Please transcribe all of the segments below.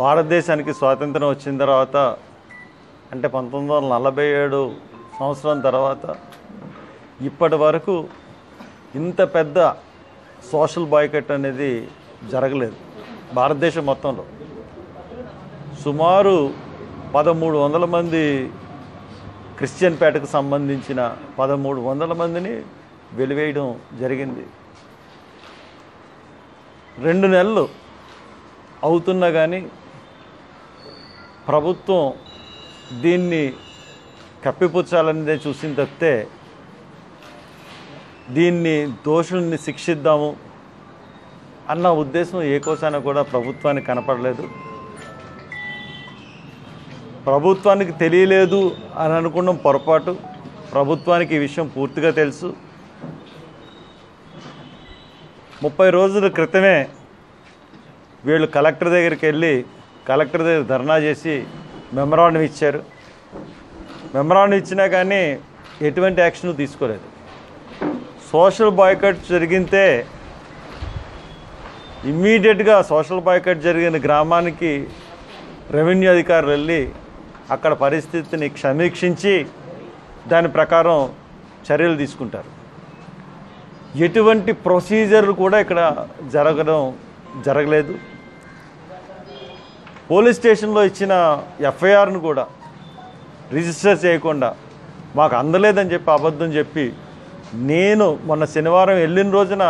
భారతదేశానికి స్వాతంత్రం వచ్చిన తర్వాత అంటే పంతొమ్మిది వందల నలభై ఏడు సంవత్సరం తర్వాత ఇప్పటి వరకు ఇంత పెద్ద సోషల్ బాయ్కట్ అనేది జరగలేదు భారతదేశం మొత్తంలో. సుమారు పదమూడు వందల మంది క్రిస్టియన్ పేటకు సంబంధించిన పదమూడు వందల మందిని వెలివేయడం జరిగింది. రెండు నెలలు అవుతున్నా కానీ ప్రభుత్వం దీన్ని కప్పిపుచ్చాలనేదే చూసిన తప్పితే దీన్ని దోషుల్ని శిక్షిద్దాము అన్న ఉద్దేశం ఏ కోసాన కూడా ప్రభుత్వానికి కనపడలేదు. ప్రభుత్వానికి తెలియలేదు అని అనుకోవడం పొరపాటు. ప్రభుత్వానికి ఈ విషయం పూర్తిగా తెలుసు. ముప్పై రోజుల క్రితమే వీళ్ళు కలెక్టర్ దగ్గరికి వెళ్ళి కలెక్టర్ దగ్గర ధర్నా చేసి మెమరాండం ఇచ్చారు. మెమరాండం ఇచ్చినా కానీ ఎటువంటి యాక్షన్ తీసుకోలేదు. సోషల్ బాయ్కట్ జరిగితే ఇమ్మీడియట్గా సోషల్ బాయ్కట్ జరిగిన గ్రామానికి రెవెన్యూ అధికారులు వెళ్ళి అక్కడ పరిస్థితిని సమీక్షించి దాని ప్రకారం చర్యలు తీసుకుంటారు. ఎటువంటి ప్రొసీజర్లు కూడా ఇక్కడ జరగడం జరగలేదు. పోలీస్ స్టేషన్లో ఇచ్చిన ఎఫ్ఐఆర్ను కూడా రిజిస్టర్ చేయకుండా మాకు అందలేదని చెప్పి అబద్ధం చెప్పి నేను మొన్న శనివారం వెళ్ళిన రోజున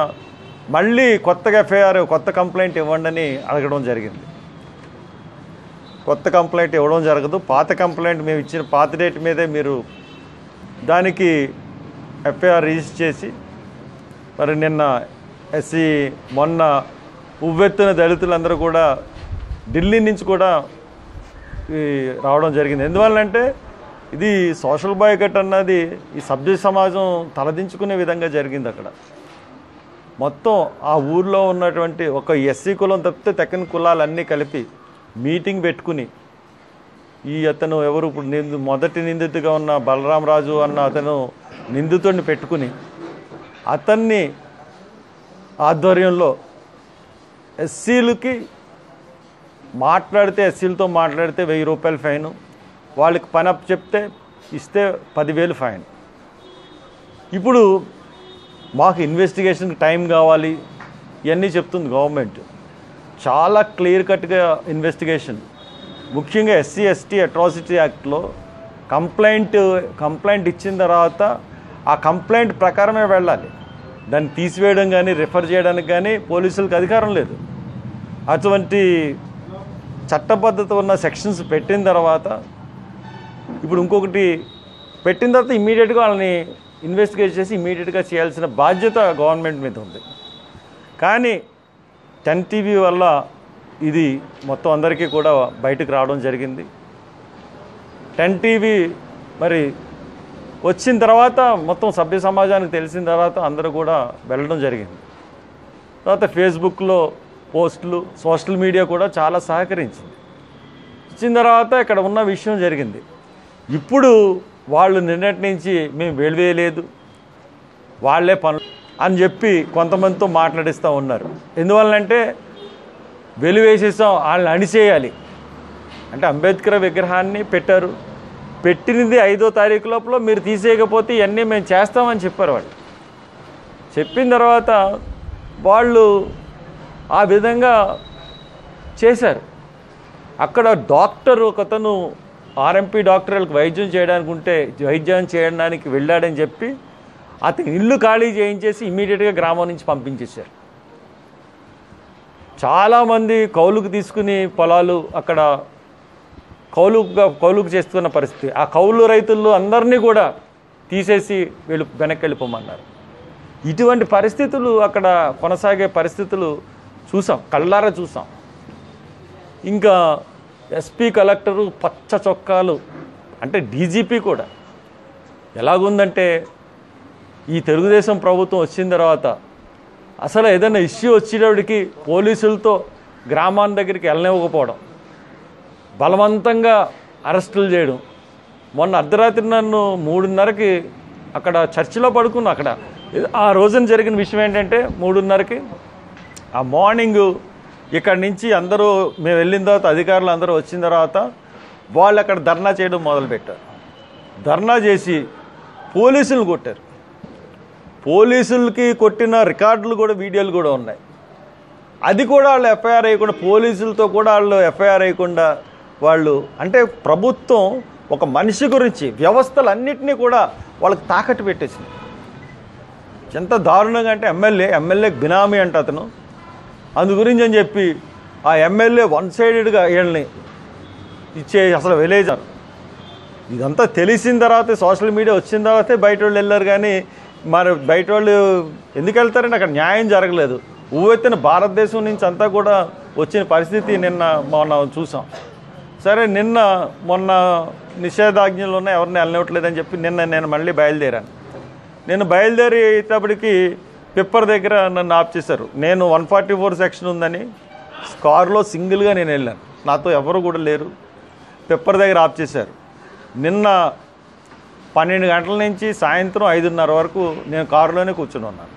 మళ్ళీ కొత్తగా ఎఫ్ఐఆర్ కొత్త కంప్లైంట్ ఇవ్వండి అని అడగడం జరిగింది. కొత్త కంప్లైంట్ ఇవ్వడం జరగదు. పాత కంప్లైంట్ మేము ఇచ్చిన పాత డేట్ మీదే మీరు దానికి ఎఫ్ఐఆర్ రిజిస్టర్ చేసి మరి నిన్న ఎస్సీ మొన్న ఉవ్వెత్తున దళితులందరూ కూడా ఢిల్లీ నుంచి కూడా ఈ రావడం జరిగింది. ఎందువల్లంటే ఇది సోషల్ బాయ్కట్ అన్నది ఈ సభ్య సమాజం తలదించుకునే విధంగా జరిగింది అక్కడ. మొత్తం ఆ ఊర్లో ఉన్నటువంటి ఒక ఎస్సీ కులం తప్పితే తెక్కని కులాలన్నీ కలిపి మీటింగ్ పెట్టుకుని ఈ అతను ఎవరు ఇప్పుడు నిందు మొదటి నిందితుగా ఉన్న బలరామరాజు అన్న అతను నిందితుడిని పెట్టుకుని అతన్ని ఆధ్వర్యంలో ఎస్సీలకి మాట్లాడితే ఎస్సీలతో మాట్లాడితే వెయ్యి రూపాయలు ఫైన్. వాళ్ళకి పని అప్ చెప్తే ఇస్తే పదివేలు ఫైన్. ఇప్పుడు మాకు ఇన్వెస్టిగేషన్కి టైం కావాలి ఇవన్నీ చెప్తుంది గవర్నమెంట్. చాలా క్లియర్ కట్గా ఇన్వెస్టిగేషన్. ముఖ్యంగా ఎస్సీ ఎస్టీ అట్రాసిటీ యాక్ట్లో కంప్లైంట్ కంప్లైంట్ ఇచ్చిన తర్వాత ఆ కంప్లైంట్ ప్రకారమే వెళ్ళాలి. దాన్ని తీసివేయడం కానీ రిఫర్ చేయడానికి కానీ పోలీసులకు అధికారం లేదు. అటువంటి చట్టబద్ధత ఉన్న సెక్షన్స్ పెట్టిన తర్వాత ఇప్పుడు ఇంకొకటి పెట్టిన తర్వాత ఇమీడియట్గా వాళ్ళని ఇన్వెస్టిగేట్ చేసి ఇమీడియట్గా చేయాల్సిన బాధ్యత గవర్నమెంట్ మీద ఉంది. కానీ టెన్ టీవీ వల్ల ఇది మొత్తం అందరికీ కూడా బయటకు రావడం జరిగింది. టెన్ టీవీ మరి వచ్చిన తర్వాత మొత్తం సభ్య సమాజానికి తెలిసిన తర్వాత అందరూ కూడా వెళ్ళడం జరిగింది. తర్వాత ఫేస్బుక్లో పోస్టులు సోషల్ మీడియా కూడా చాలా సహకరించింది. ఇచ్చిన తర్వాత ఇక్కడ ఉన్న విషయం జరిగింది. ఇప్పుడు వాళ్ళు నిన్నటి నుంచి మేము వెలివేయలేదు వాళ్ళే పనులు అని చెప్పి కొంతమందితో మాట్లాడిస్తూ ఉన్నారు. ఎందువల్లంటే వెలివేసేసాం వాళ్ళని అణిచేయాలి. అంటే అంబేద్కర్ విగ్రహాన్ని పెట్టారు. పెట్టినది ఐదో తారీఖు లోపల మీరు తీసేయకపోతే ఇవన్నీ మేము చేస్తామని చెప్పారు వాళ్ళు. చెప్పిన తర్వాత వాళ్ళు ఆ విధంగా చేశారు. అక్కడ డాక్టర్ ఒకతను ఆర్ఎంపీ డాక్టర్లకు వైద్యం చేయడానికి ఉంటే వైద్యం చేయడానికి వెళ్ళాడని చెప్పి అతని ఇల్లు ఖాళీ చేయించేసి ఇమీడియట్గా గ్రామం నుంచి పంపించేశారు. చాలామంది కౌలుకు తీసుకుని పొలాలు అక్కడ కౌలుగా కౌలుకు చేస్తున్న పరిస్థితి. ఆ కౌలు రైతులు అందరినీ కూడా తీసేసి వీళ్ళు వెనక్కి వెళ్ళిపోమన్నారు. ఇటువంటి పరిస్థితులు అక్కడ కొనసాగే పరిస్థితులు చూసాం కళ్ళారా చూసాం. ఇంకా ఎస్పీ కలెక్టరు పచ్చ చొక్కాలు అంటే డీజీపీ కూడా. ఎలాగుందంటే ఈ తెలుగుదేశం ప్రభుత్వం వచ్చిన తర్వాత అసలు ఏదైనా ఇష్యూ వచ్చేటప్పటికి పోలీసులతో గ్రామాల దగ్గరికి వెళ్ళనివ్వకపోవడం బలవంతంగా అరెస్టులు చేయడం. మొన్న అర్ధరాత్రి నన్ను మూడున్నరకి అక్కడ చర్చిలో పడుకున్నా అక్కడ. ఆ రోజున జరిగిన విషయం ఏంటంటే మూడున్నరకి ఆ మార్నింగ్ ఇక్కడ నుంచి అందరూ మేము వెళ్ళిన తర్వాత అధికారులు అందరూ వచ్చిన తర్వాత వాళ్ళు అక్కడ ధర్నా చేయడం మొదలుపెట్టారు. ధర్నా చేసి పోలీసులు కొట్టారు. పోలీసులకి కొట్టిన రికార్డులు కూడా వీడియోలు కూడా ఉన్నాయి. అది కూడా వాళ్ళు ఎఫ్ఐఆర్ అయ్యకుండా పోలీసులతో కూడా వాళ్ళు ఎఫ్ఐఆర్ అయ్యకుండా వాళ్ళు అంటే ప్రభుత్వం ఒక మనిషి గురించి వ్యవస్థలన్నింటినీ కూడా వాళ్ళకి తాకట్టు పెట్టేసింది. ఎంత దారుణంగా అంటే ఎమ్మెల్యే ఎమ్మెల్యే బినామీ అంట అతను. అందు గురించి అని చెప్పి ఆ ఎమ్మెల్యే వన్ సైడెడ్గా వీళ్ళని ఇచ్చే అసలు విలేజ్ ఇదంతా తెలిసిన తర్వాత సోషల్ మీడియా వచ్చిన తర్వాతే బయట వాళ్ళు వెళ్ళారు కానీ మరి బయట వాళ్ళు ఎందుకు వెళ్తారంటే అక్కడ న్యాయం జరగలేదు. ఊవెత్తిన భారతదేశం నుంచి అంతా కూడా వచ్చిన పరిస్థితి నిన్న మొన్న చూసాం. సరే నిన్న మొన్న నిషేధాజ్ఞలు ఉన్నాయి ఎవరిని వెళ్ళనివ్వట్లేదని చెప్పి నిన్న నేను మళ్ళీ బయలుదేరాను. నేను బయలుదేరేటప్పటికి పిప్పర్ దగ్గర నన్ను ఆప్ చేశారు. నేను వన్ ఫార్టీ ఫోర్ సెక్షన్ ఉందని కారులో సింగిల్గా నేను వెళ్ళాను. నాతో ఎవరు కూడా లేరు. పిప్పర్ దగ్గర ఆఫ్ చేశారు. నిన్న పన్నెండు గంటల నుంచి సాయంత్రం ఐదున్నర వరకు నేను కారులోనే కూర్చుని ఉన్నాను.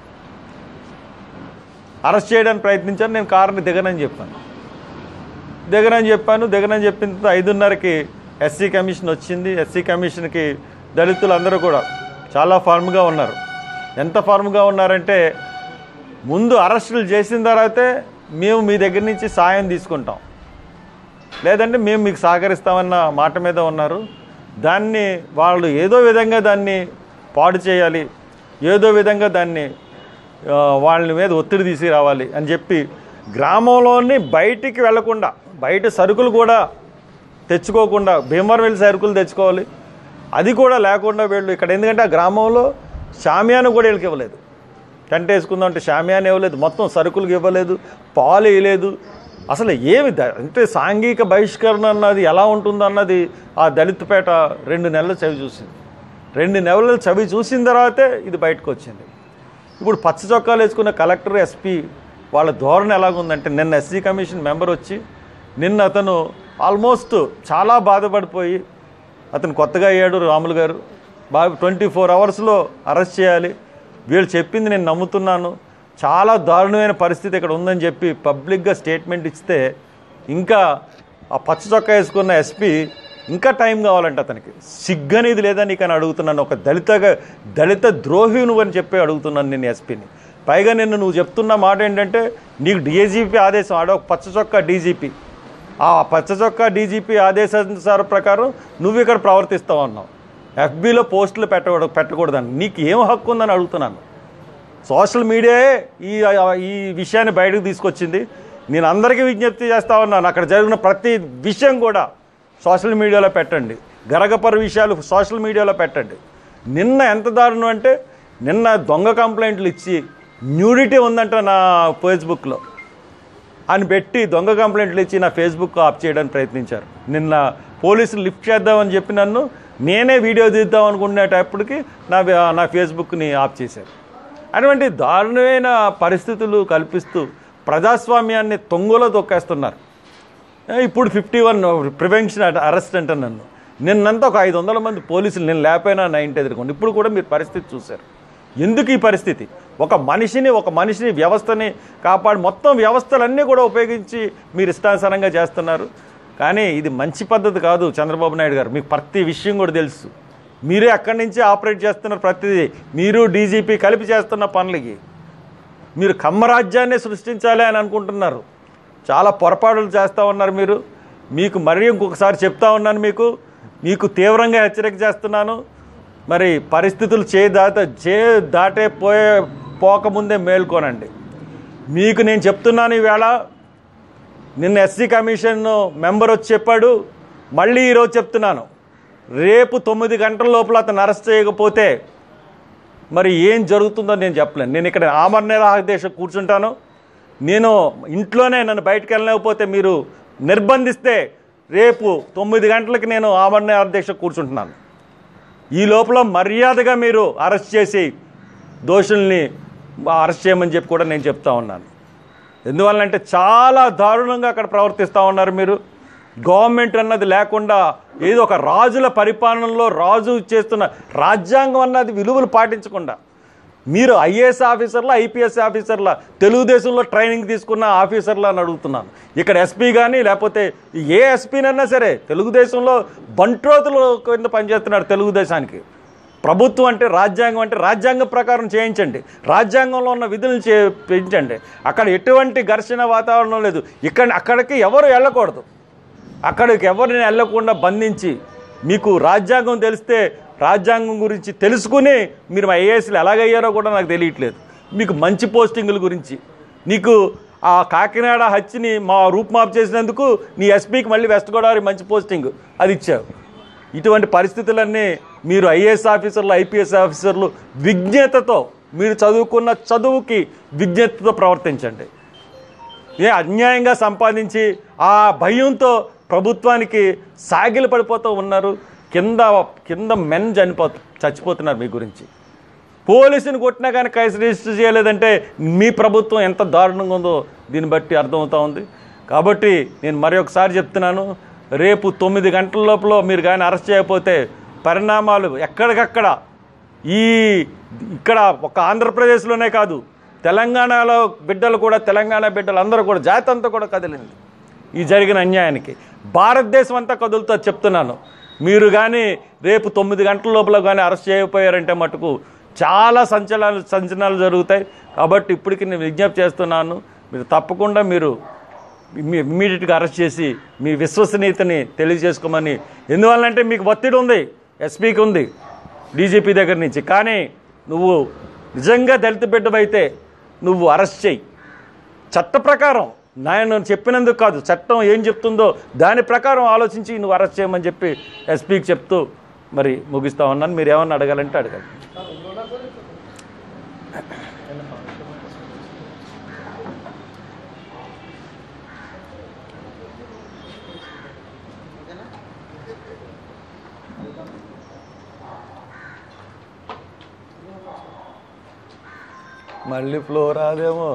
అరెస్ట్ చేయడానికి ప్రయత్నించాను. నేను కారుని దిగనని చెప్పాను. దిగనని చెప్పాను. దిగనని చెప్పిన తర్వాత ఐదున్నరకి ఎస్సీ కమిషన్ వచ్చింది. ఎస్సీ కమిషన్కి దళితులు అందరూ కూడా చాలా ఫార్మ్గా ఉన్నారు. ఎంత ఫార్మ్గా ఉన్నారంటే ముందు అరెస్టులు చేసిన తర్వాతే మేము మీ దగ్గర నుంచి సాయం తీసుకుంటాం. లేదంటే మేము మీకు సహకరిస్తామన్న మాట మీద ఉన్నారు. దాన్ని వాళ్ళు ఏదో విధంగా దాన్ని పాడు చేయాలి ఏదో విధంగా దాన్ని వాళ్ళ మీద ఒత్తిడి తీసుకురావాలి అని చెప్పి గ్రామంలోని బయటికి వెళ్ళకుండా బయట సరుకులు కూడా తెచ్చుకోకుండా భీమవరం వెళ్ళి సరుకులు తెచ్చుకోవాలి. అది కూడా లేకుండా వీళ్ళు ఇక్కడ. ఎందుకంటే ఆ గ్రామంలో షామియాను కూడా వీళ్ళకి ఇవ్వలేదు. టెంట్ వేసుకుందాం అంటే షామియాన్ ఇవ్వలేదు. మొత్తం సరుకులకు ఇవ్వలేదు. పాలు వేయలేదు అసలు ఏమి ద- అంటే సాంఘిక బహిష్కరణ అన్నది ఎలా ఉంటుందన్నది ఆ దళితపేట రెండు నెలలు చవి చూసింది. రెండు నెలలు చవి చూసిన తర్వాతే ఇది బయటకు వచ్చింది ఇప్పుడు పచ్చ చొక్కాలు వేసుకున్న కలెక్టర్ ఎస్పీ వాళ్ళ ధోరణి ఎలాగుందంటే నిన్న ఎస్సీ కమిషన్ మెంబర్ వచ్చి నిన్న అతను ఆల్మోస్ట్ చాలా బాధపడిపోయి అతను కొత్తగా అయ్యాడు రాములు గారు. బాగా ట్వంటీ ఫోర్ అవర్స్లో అరెస్ట్ చేయాలి. వీళ్ళు చెప్పింది నేను నమ్ముతున్నాను. చాలా దారుణమైన పరిస్థితి ఇక్కడ ఉందని చెప్పి పబ్లిక్గా స్టేట్మెంట్ ఇస్తే ఇంకా ఆ పచ్చ చొక్కా వేసుకున్న ఎస్పీ ఇంకా టైం కావాలంట అతనికి. సిగ్గనేది లేదా నీకు అని అడుగుతున్నాను. ఒక దళితగా దళిత ద్రోహి నువ్వు అని చెప్పి అడుగుతున్నాను నేను ఎస్పీని. పైగా నిన్ను నువ్వు చెప్తున్న మాట ఏంటంటే నీకు డీజీపీ ఆదేశం ఆడ ఒక పచ్చ చొక్కా డీజీపీ. ఆ పచ్చ చొక్కా డీజీపీ ఆదేశానుసార ప్రకారం నువ్వు ఇక్కడ ప్రవర్తిస్తావు అన్నావు ఎఫ్బీలో పోస్టులు పెట్టకూడదు పెట్టకూడదని నీకు ఏం హక్కు ఉందని అడుగుతున్నాను. సోషల్ మీడియాయే ఈ ఈ విషయాన్ని బయటకు తీసుకొచ్చింది. నేను అందరికీ విజ్ఞప్తి చేస్తా ఉన్నాను. అక్కడ జరిగిన ప్రతి విషయం కూడా సోషల్ మీడియాలో పెట్టండి. గరగపర విషయాలు సోషల్ మీడియాలో పెట్టండి. నిన్న ఎంత దారుణం అంటే నిన్న దొంగ కంప్లైంట్లు ఇచ్చి న్యూడిటీ ఉందంట నా ఫేస్బుక్లో. అని పెట్టి దొంగ కంప్లైంట్లు ఇచ్చి నా ఫేస్బుక్ ఆఫ్ చేయడానికి ప్రయత్నించారు. నిన్న పోలీసులు లిఫ్ట్ చేద్దామని చెప్పి నన్ను నేనే వీడియో తీద్దాం అనుకునేటప్పటికి నా నా ఫేస్బుక్ని ఆఫ్ చేశారు. అటువంటి దారుణమైన పరిస్థితులు కల్పిస్తూ ప్రజాస్వామ్యాన్ని తొంగులో తొక్కేస్తున్నారు. ఇప్పుడు ఫిఫ్టీ వన్ ప్రివెన్షన్ అరెస్ట్ అంటే నన్ను. నిన్నంతా ఒక ఐదు వందల మంది పోలీసులు నేను లేకపోయినా నా ఇంటి ఎదుర్కొండి. ఇప్పుడు కూడా మీరు పరిస్థితి చూశారు. ఎందుకు ఈ పరిస్థితి? ఒక మనిషిని ఒక మనిషిని వ్యవస్థని కాపాడి. మొత్తం వ్యవస్థలన్నీ కూడా ఉపయోగించి మీరు ఇష్టానుసారంగా చేస్తున్నారు. కానీ ఇది మంచి పద్ధతి కాదు చంద్రబాబు నాయుడు గారు. మీకు ప్రతి విషయం కూడా తెలుసు. మీరే అక్కడి నుంచి ఆపరేట్ చేస్తున్నారు ప్రతిదీ. మీరు డీజీపీ కలిపి చేస్తున్న పనులకి మీరు కమ్మరాజ్యాన్ని సృష్టించాలి అని అనుకుంటున్నారు. చాలా పొరపాటులు చేస్తూ ఉన్నారు మీరు. మీకు మరీ ఇంకొకసారి చెప్తా ఉన్నాను మీకు. మీకు తీవ్రంగా హెచ్చరిక చేస్తున్నాను. మరి పరిస్థితులు చే దాట చే దాటే పోయే పోకముందే మేల్కోనండి. మీకు నేను చెప్తున్నాను ఈవేళ నిన్న ఎస్సీ కమిషన్ మెంబర్ వచ్చి చెప్పాడు. మళ్ళీ ఈరోజు చెప్తున్నాను. రేపు తొమ్మిది గంటల లోపల అతను అరెస్ట్ చేయకపోతే మరి ఏం జరుగుతుందో నేను చెప్పలేను. నేను ఇక్కడ ఆమరణ దేశ కూర్చుంటాను. నేను ఇంట్లోనే నన్ను బయటకు వెళ్ళలేకపోతే మీరు నిర్బంధిస్తే రేపు తొమ్మిది గంటలకి నేను ఆమరణ దీక్ష కూర్చుంటున్నాను. ఈ లోపల మర్యాదగా మీరు అరెస్ట్ చేసి దోషుల్ని అరెస్ట్ చేయమని చెప్పి కూడా నేను చెప్తా ఉన్నాను. ఎందువల్లంటే చాలా దారుణంగా అక్కడ ప్రవర్తిస్తూ ఉన్నారు మీరు. గవర్నమెంట్ అన్నది లేకుండా ఏదో ఒక రాజుల పరిపాలనలో రాజు చేస్తున్న రాజ్యాంగం అన్నది విలువలు పాటించకుండా మీరు ఐఏఎస్ ఆఫీసర్ల ఐపీఎస్ ఆఫీసర్ల తెలుగుదేశంలో ట్రైనింగ్ తీసుకున్న ఆఫీసర్ల అని అడుగుతున్నాను. ఇక్కడ ఎస్పీ కానీ లేకపోతే ఏ ఎస్పీనన్నా సరే తెలుగుదేశంలో బంట్రోతులు కింద పనిచేస్తున్నాడు తెలుగుదేశానికి. ప్రభుత్వం అంటే రాజ్యాంగం అంటే రాజ్యాంగం ప్రకారం చేయించండి. రాజ్యాంగంలో ఉన్న విధులను చే పెంచండి. అక్కడ ఎటువంటి ఘర్షణ వాతావరణం లేదు. ఇక్కడ అక్కడికి ఎవరు వెళ్ళకూడదు. అక్కడికి ఎవరిని వెళ్ళకుండా బంధించి మీకు రాజ్యాంగం తెలిస్తే రాజ్యాంగం గురించి తెలుసుకుని మీరు మా ఏఎస్లు ఎలాగయ్యారో కూడా నాకు తెలియట్లేదు. మీకు మంచి పోస్టింగుల గురించి. నీకు ఆ కాకినాడ హత్యని మా రూపుమాపు చేసినందుకు నీ ఎస్పీకి మళ్ళీ వెస్ట్ గోదావరి మంచి పోస్టింగ్ అది ఇచ్చావు. ఇటువంటి పరిస్థితులన్నీ మీరు ఐఏఎస్ ఆఫీసర్లు ఐపీఎస్ ఆఫీసర్లు విజ్ఞతతో మీరు చదువుకున్న చదువుకి విజ్ఞతతో ప్రవర్తించండి. ఏ అన్యాయంగా సంపాదించి ఆ భయంతో ప్రభుత్వానికి సాగిలు పడిపోతూ ఉన్నారు. కింద కింద మెన్ చనిపో చచ్చిపోతున్నారు మీ గురించి. పోలీసుని కొట్టినా కానీ కేసు రిజిస్టర్ చేయలేదంటే మీ ప్రభుత్వం ఎంత దారుణంగా ఉందో దీన్ని బట్టి అర్థమవుతా ఉంది. కాబట్టి నేను మరొకసారి చెప్తున్నాను రేపు తొమ్మిది గంటల లోపల మీరు కానీ అరెస్ట్ చేయకపోతే పరిణామాలు ఎక్కడికక్కడ? ఈ ఇక్కడ ఒక ఆంధ్రప్రదేశ్లోనే కాదు తెలంగాణలో బిడ్డలు కూడా తెలంగాణ బిడ్డలు అందరూ కూడా జాతి అంతా కూడా కదిలింది. ఈ జరిగిన అన్యాయానికి. భారతదేశం అంతా కదులుతో చెప్తున్నాను. మీరు కానీ రేపు తొమ్మిది గంటల లోపల కానీ అరెస్ట్ చేయకపోయారంటే మటుకు చాలా సంచలనాలు సంచలనాలు జరుగుతాయి. కాబట్టి ఇప్పటికి నేను విజ్ఞప్తి చేస్తున్నాను మీరు తప్పకుండా మీరు ఇమ్మీడియట్గా అరెస్ట్ చేసి మీ విశ్వసనీయతని తెలియజేసుకోమని. ఎందువల్లంటే మీకు ఒత్తిడి ఉంది ఎస్పీకి ఉంది డీజీపీ దగ్గర నుంచి. కానీ నువ్వు నిజంగా దళిత బిడ్డవైతే నువ్వు అరెస్ట్ చేయి. చట్ట ప్రకారం నేను చెప్పినందుకు కాదు చట్టం ఏం చెప్తుందో దాని ప్రకారం ఆలోచించి నువ్వు అరెస్ట్ చేయమని చెప్పి ఎస్పీకి చెప్తూ మరి ముగిస్తా ఉన్నాను. మీరు ఏమన్నా అడగాలంటే అడగాలి మళ్ళీ ఫ్లో రాదేమో.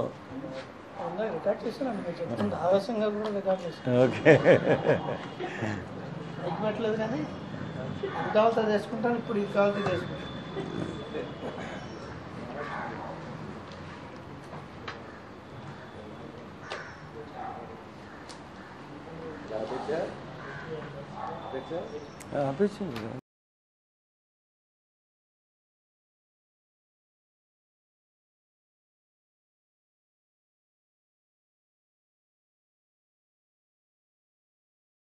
ఓకే. ఇప్పుడు ఇది